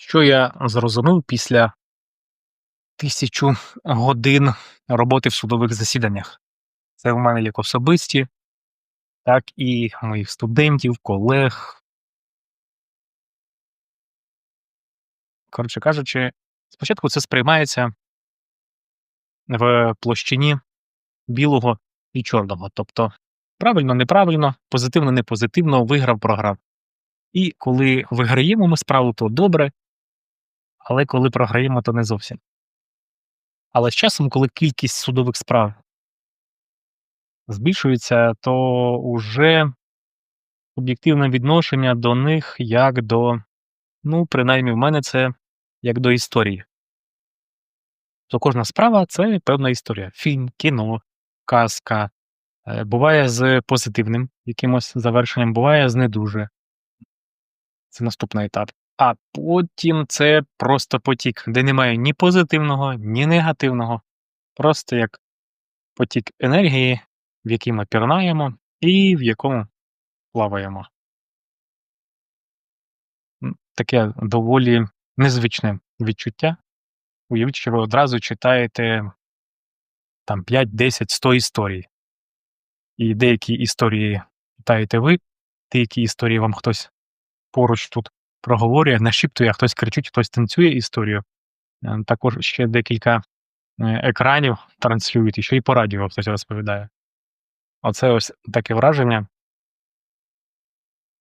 Що я зрозумів після тисячу годин роботи в судових засіданнях? Це в мене як особисті, так і моїх студентів, колег. Коротше кажучи, спочатку це сприймається в площині білого і чорного. Тобто правильно, неправильно, позитивно, не позитивно, виграв, програв. І коли виграємо ми справу, то добре, але коли програємо, то не зовсім. Але з часом, коли кількість судових справ збільшується, то уже об'єктивне відношення до них як до, ну, принаймні в мене це як до історії. То кожна справа це певна історія. Фільм, кіно, казка. Е, Буває з позитивним якимось завершенням, буває з не. Це наступний етап. А потім це просто потік, де немає ні позитивного, ні негативного. Просто як потік енергії, в який ми пірнаємо і в якому плаваємо. Таке доволі незвичне відчуття. Уявіть, що ви одразу читаєте там 5, 10, 100 історій. І деякі історії читаєте ви, деякі історії вам хтось поруч тут проговорює, нашіптує, хтось кричить, хтось танцює історію. Е, Також ще декілька е, екранів транслюють, і ще й по радіо хтось розповідає. Оце ось таке враження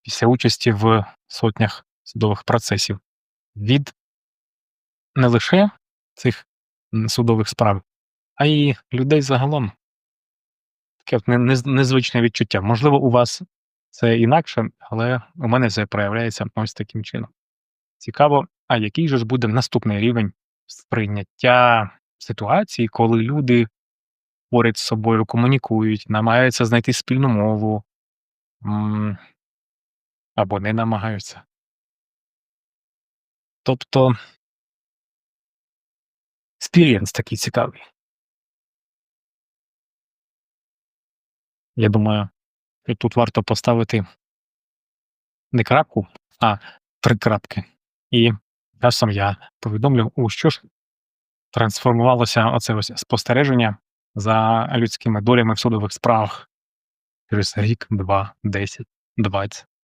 після участі в сотнях судових процесів від не лише цих судових справ, а й людей загалом. Таке незвичне відчуття. Можливо, у вас це інакше, але у мене це проявляється ось таким чином. Цікаво, а який же ж буде наступний рівень сприйняття ситуації, коли люди поряд з собою комунікують, намагаються знайти спільну мову або не намагаються. Тобто експірієнс такий цікавий. Я думаю, тут варто поставити не крапку, а три крапки. І часом я повідомлю, у що ж трансформувалося оце ось спостереження за людськими долями в судових справах через рік, два, десять, двадцять.